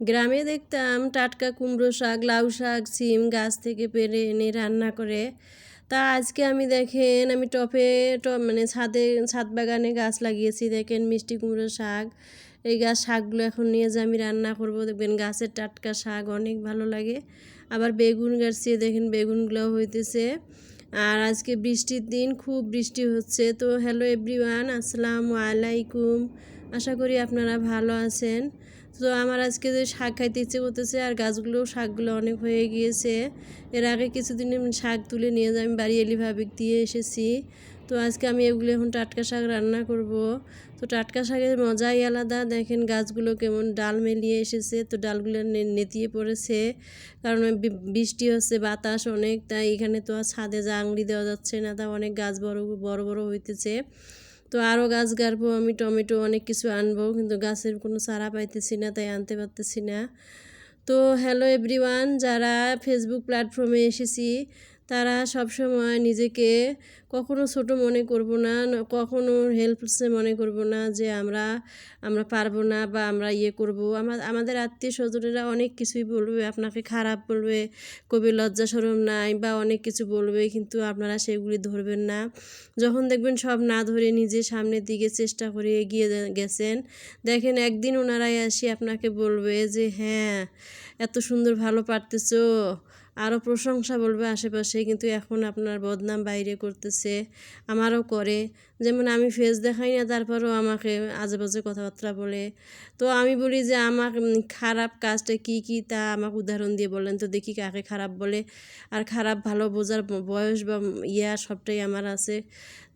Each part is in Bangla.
গ্রামে দেখতাম টাটকা কুমড়ো শাক, লাউ শাক, সিম, গাছ থেকে পেরে এনে রান্না করে। তা আজকে আমি দেখেন, আমি টপে, টপ মানে ছাদে, ছাদ বাগানে গাছ লাগিয়েছি। দেখেন মিষ্টি কুমড়ো শাক, এই গাছ শাকগুলো এখন নিয়ে যে আমি রান্না করব। দেখবেন গাছের টাটকা শাক অনেক ভালো লাগে। আবার বেগুন গাছছে দেখেন বেগুনগুলো হইতেছে। আর আজকে বৃষ্টির দিন, খুব বৃষ্টি হচ্ছে। তো হ্যালো এভরিওয়ান আসসালামু আলাইকুম। আশা করি আপনারা ভালো আছেন। তো আমার আজকে যে শাক খাইতে ইচ্ছে করতেছে, আর গাছগুলো, শাকগুলো অনেক হয়ে গিয়েছে। এর আগে কিছুদিন শাক তুলে নিয়ে যাই, আমি বাড়ি এলি ভাবিক দিয়ে এসেছি। তো আজকে আমি এগুলো এখন টাটকা শাক রান্না করব। তো টাটকা শাকের মজাই আলাদা। দেখেন গাছগুলো কেমন ডাল মেলিয়ে এসেছে। তো ডালগুলো নেতিয়ে পড়েছে। কারণ বৃষ্টি হচ্ছে, বাতাস অনেক, তাই এখানে তো আর ছাদে জাংড়ি দেওয়া যাচ্ছে না, তা অনেক গাছ বড় বড় বড় হইতেছে। তো আরও গাছ গাড়বো, আমি টমেটো অনেক কিছু আনব, কিন্তু গাছের কোনো চারা পাইতেছি না, তাই আনতে পারতেছি না। তো হ্যালো এভরিওয়ান যারা ফেসবুক প্ল্যাটফর্মে এসেছি তারা সবসময় নিজেকে কখনো ছোট মনে করব না কখনো হেল্পসে মনে করব না যে আমরা আমরা পারব না বা আমরা ইয়ে করব। আমাদের আত্মীয় স্বজনেরা অনেক কিছুই বলবে, আপনাকে খারাপ বলবে কবি লজ্জা সরম নাই বা অনেক কিছু বলবে, কিন্তু আপনারা সেগুলি ধরবেন না। যখন দেখবেন সব না ধরে নিজে সামনের দিকে চেষ্টা করে এগিয়ে গেছেন, দেখেন একদিন ওনারাই আসি আপনাকে বলবে যে হ্যাঁ এত সুন্দর ভালো পারতেছো আরও প্রশংসা বলবে আশেপাশে, কিন্তু এখন আপনার বদনাম বাইরে করতেছে, আমারও করে। যেমন আমি ফেস দেখাই না, তারপরেও আমাকে আজে বাজে কথাবার্তা বলে। তো আমি বলি যে, আমার খারাপ কাজটা কি কি তা আমাকে উদাহরণ দিয়ে বলেন তো দেখি কাকে খারাপ বলে। আর খারাপ, ভালো বোঝার বয়স বা ইয়া সবটাই আমার আছে।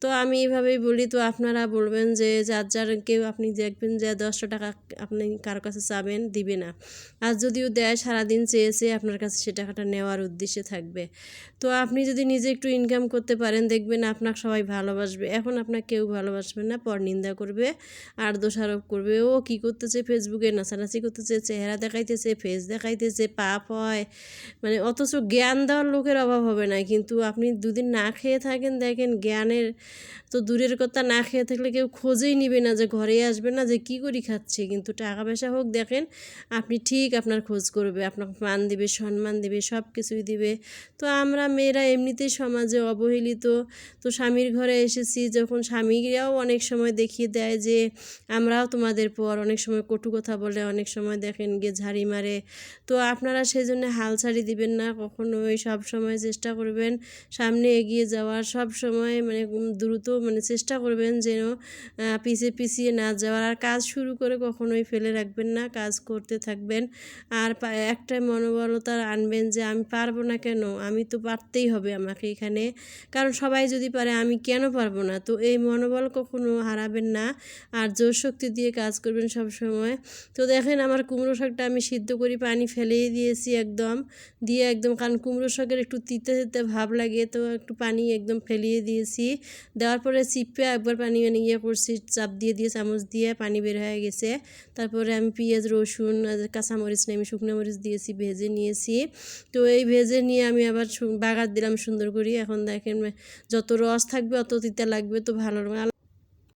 তো আমি এইভাবেই বলি, তো আপনারা বলবেন যে, যার যার কেউ আপনি দেখবেন যে, দশটা টাকা আপনি কারও কাছে চাবেন, দিবে না। আর যদিও দেয়, সারাদিন চেয়েছে আপনার কাছে সে টাকাটা নেওয়ার উদ্দেশ্যে থাকবে। তো আপনি যদি নিজে একটু ইনকাম করতে পারেন, দেখবেন আপনাকে সবাই ভালোবাসবে। এখন আপনাকে কেউ ভালোবাসবে না, পর নিন্দা করবে, আর দোষারোপ করবে। ও কি করতেছে ফেসবুকে নাচানাচি করতেছে, চেহারা দেখাইতেছে ফেস দেখাইতেছে, পাপ হয়। মানে অথচ জ্ঞান দেওয়ার লোকের অভাব হবে না। কিন্তু আপনি দুদিন না খেয়ে থাকেন, দেখেন জ্ঞানের তো দূরের কথা, না খেয়ে থাকলে কেউ খোঁজেই নিবে না যে ঘরে আসবে না, যে কি করি খাচ্ছে। কিন্তু টাকা পয়সা হোক, দেখেন, আপনি ঠিক আপনার খোঁজ করবে। আপনাকে মান দিবে, সম্মান দিবে সব কিছুই দিবে। তো আমরা মেয়েরা এমনিতেই সমাজে অবহেলিত। তো স্বামীর ঘরে এসেছি, যখন স্বামীরাও অনেক সময় দেখিয়ে দেয় যে, আমরাও তোমাদের পর। অনেক সময় কটু কথা বলে, অনেক সময় দেখেন গিয়ে ঝাড়ি মারে। তো আপনারা সেই জন্য হাল ছাড়ি দিবেন না, কখনোই। সব সময় চেষ্টা করবেন সামনে এগিয়ে যাওয়ার। সব সময় মানে দ্রুত মানে চেষ্টা করবেন যেন পিছিয়ে পিছিয়ে না যাওয়ার। আর কাজ শুরু করে কখনোই ফেলে রাখবেন না, কাজ করতে থাকবেন। আর একটা মনোবলতা আনবেন যে, আমি পারব না কেন? আমি তো পারতেই হবে আমাকে এখানে। কারণ সবাই যদি পারে, আমি কেন পারব না? তো এই মনোবল কখনো হারাবেন না। আর জোর শক্তি দিয়ে কাজ করবেন সব সময় তো দেখেন, আমার কুমড়ো শাকটা আমি সিদ্ধ করি পানি ফেলেই দিয়েছি একদম। দিয়ে একদম, কারণ কুমড়ো শাকের একটু তিতে তিতে ভাব লাগে, তো একটু পানি একদম ফেলিয়ে দিয়েছি। দেওয়ার পরে চিপে একবার পানি মানে ইয়ে করছি, চাপ দিয়ে দিয়ে, চামচ দিয়ে পানি বের হয়ে গেছে। তারপরে আমি পেঁয়াজ, রসুন কাঁচামরিচ নিয়ে আমি শুকনো মরিচ দিয়েছি, ভেজে নিয়েছি। তো এই ভেজে নিয়ে আমি আবার বাগার দিলাম সুন্দর করে। এখন দেখেন যত রস থাকবে অত তিতা লাগবে, তো ভালো